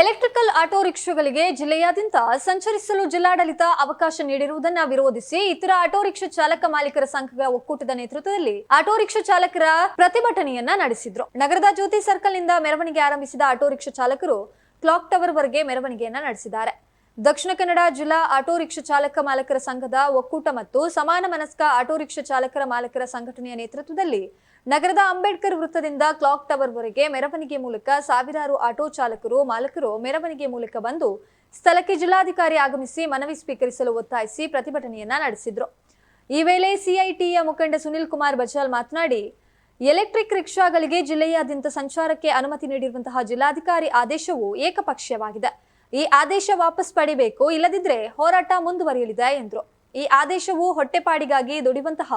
Electrical auto ರಿಕ್ಷಾಗಳಿಗೆ ಜಿಲ್ಲೆಯಾದ್ಯಂತ ಸಂಚರಿಸಲು ಜಿಲ್ಲಾಡಳಿತ ಅವಕಾಶ ನೀಡಿರುವುದನ್ನು ವಿರೋಧಿಸಿ ಇತರ ಆಟೋ ರಿಕ್ಷಾ ಚಾಲಕ ಮಾಲೀಕರ ಸಂಘಗಳ ಒಕ್ಕೂಟದ ನೇತೃತ್ವದಲ್ಲಿ ಆಟೋ ರಿಕ್ಷಾ ಚಾಲಕರ ಪ್ರತಿಭಟನೆಯನ್ನ ನಡೆಸಿದ್ರು. ನಗರದ ಜ್ಯೋತಿ ಸರ್ಕಲ್ನಿಂದ ಮೆರವಣಿಗೆ ಆರಂಭಿಸಿದ ಆಟೋ ರಿಕ್ಷಾ ಚಾಲಕರು ಕ್ಲಾಕ್ ಟವರ್ ವರೆಗೆ ಮೆರವಣಿಗೆಯನ್ನ ನಡೆಸಿದ್ದಾರೆ. ದಕ್ಷಿಣ ಕನ್ನಡ ಜಿಲ್ಲಾ ಆಟೋ ರಿಕ್ಷಾ ಚಾಲಕ ಮಾಲಕರ ಸಂಘದ ಒಕ್ಕೂಟ ಮತ್ತು ಸಮಾನ ಮನಸ್ಕ ಆಟೋ ರಿಕ್ಷಾ ಚಾಲಕರ ಮಾಲಕರ ಸಂಘಟನೆಯ ನೇತೃತ್ವದಲ್ಲಿ ನಗರದ ಅಂಬೇಡ್ಕರ್ ವೃತ್ತದಿಂದ ಕ್ಲಾಕ್ ಟವರ್ ವರೆಗೆ ಮೆರವಣಿಗೆ ಮೂಲಕ ಸಾವಿರಾರು ಆಟೋ ಚಾಲಕರು, ಮಾಲಕರು ಮೆರವಣಿಗೆ ಮೂಲಕ ಬಂದು ಸ್ಥಳಕ್ಕೆ ಜಿಲ್ಲಾಧಿಕಾರಿ ಆಗಮಿಸಿ ಮನವಿ ಸ್ವೀಕರಿಸಲು ಒತ್ತಾಯಿಸಿ ಪ್ರತಿಭಟನೆಯನ್ನ ನಡೆಸಿದ್ರು. ಈ ವೇಳೆ ಸಿಐಟಿಯ ಮುಖಂಡ ಸುನಿಲ್ ಕುಮಾರ್ ಬಜಾಲ್ ಮಾತನಾಡಿ, ಎಲೆಕ್ಟ್ರಿಕ್ ರಿಕ್ಷಾಗಳಿಗೆ ಜಿಲ್ಲೆಯಾದ್ಯಂತ ಸಂಚಾರಕ್ಕೆ ಅನುಮತಿ ನೀಡಿರುವಂತಹ ಜಿಲ್ಲಾಧಿಕಾರಿ ಆದೇಶವು ಏಕಪಕ್ಷೀಯವಾಗಿದೆ. ಈ ಆದೇಶ ವಾಪಸ್ ಪಡಿಬೇಕು, ಇಲ್ಲದಿದ್ರೆ ಹೋರಾಟ ಮುಂದುವರಿಯಲಿದೆ ಎಂದರು. ಈ ಆದೇಶವು ಹೊಟ್ಟೆಪಾಡಿಗಾಗಿ ದುಡಿಯುವಂತಹ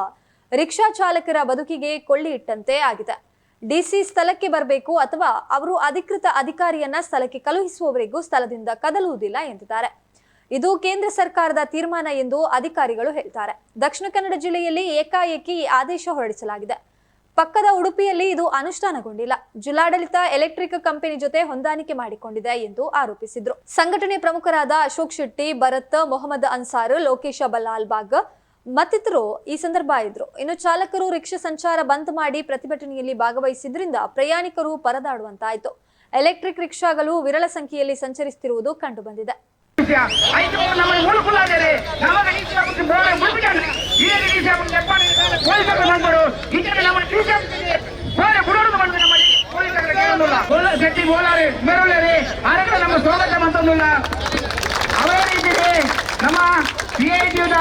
ರಿಕ್ಷಾ ಚಾಲಕರ ಬದುಕಿಗೆ ಕೊಳ್ಳಿ ಇಟ್ಟಂತೆ ಆಗಿದೆ ಡಿಸಿ ಸ್ಥಳಕ್ಕೆ ಬರಬೇಕು ಅಥವಾ ಅವರು ಅಧಿಕೃತ ಅಧಿಕಾರಿಯನ್ನ ಸ್ಥಳಕ್ಕೆ ಕಳುಹಿಸುವವರೆಗೂ ಸ್ಥಳದಿಂದ ಕದಲುವುದಿಲ್ಲ ಎಂದಿದ್ದಾರೆ. ಇದು ಕೇಂದ್ರ ಸರ್ಕಾರದ ತೀರ್ಮಾನ ಎಂದು ಅಧಿಕಾರಿಗಳು ಹೇಳ್ತಾರೆ. ದಕ್ಷಿಣ ಕನ್ನಡ ಜಿಲ್ಲೆಯಲ್ಲಿ ಏಕಾಏಕಿ ಈ ಆದೇಶ ಹೊರಡಿಸಲಾಗಿದೆ. ಪಕ್ಕದ ಉಡುಪಿಯಲ್ಲಿ ಇದು ಅನುಷ್ಠಾನಗೊಂಡಿಲ್ಲ. ಜಿಲ್ಲಾಡಳಿತ ಎಲೆಕ್ಟ್ರಿಕ್ ಕಂಪನಿ ಜೊತೆ ಹೊಂದಾಣಿಕೆ ಮಾಡಿಕೊಂಡಿದೆ ಎಂದು ಆರೋಪಿಸಿದ್ರು. ಸಂಘಟನೆ ಪ್ರಮುಖರಾದ ಅಶೋಕ್ ಶೆಟ್ಟಿ, ಭರತ್, ಮೊಹಮ್ಮದ್ ಅನ್ಸಾರ್, ಲೋಕೇಶ ಬಲ್ಲಾಲ್ಬಾಗ್ ಮತ್ತಿತರರು ಈ ಸಂದರ್ಭ ಇದ್ರು. ಇನ್ನು ಚಾಲಕರು ರಿಕ್ಷಾ ಸಂಚಾರ ಬಂದ್ ಮಾಡಿ ಪ್ರತಿಭಟನೆಯಲ್ಲಿ ಭಾಗವಹಿಸಿದ್ರಿಂದ ಪ್ರಯಾಣಿಕರು ಪರದಾಡುವಂತಾಯಿತು. ಎಲೆಕ್ಟ್ರಿಕ್ ರಿಕ್ಷಾಗಳು ವಿರಳ ಸಂಖ್ಯೆಯಲ್ಲಿ ಸಂಚರಿಸುತ್ತಿರುವುದು ಕಂಡು ಮೆರವಣಿಗೆ ಮೆರವಲೇರಿ ಆರಕ್ಕೆ ನಮ್ಮ ಸ್ವಾಗತ ಮಂತ್ರ ಅವರೇ ಇದ್ದೀರಿ ನಮ್ಮ ಸಿ ಐ ಐ ಟಿಯುದ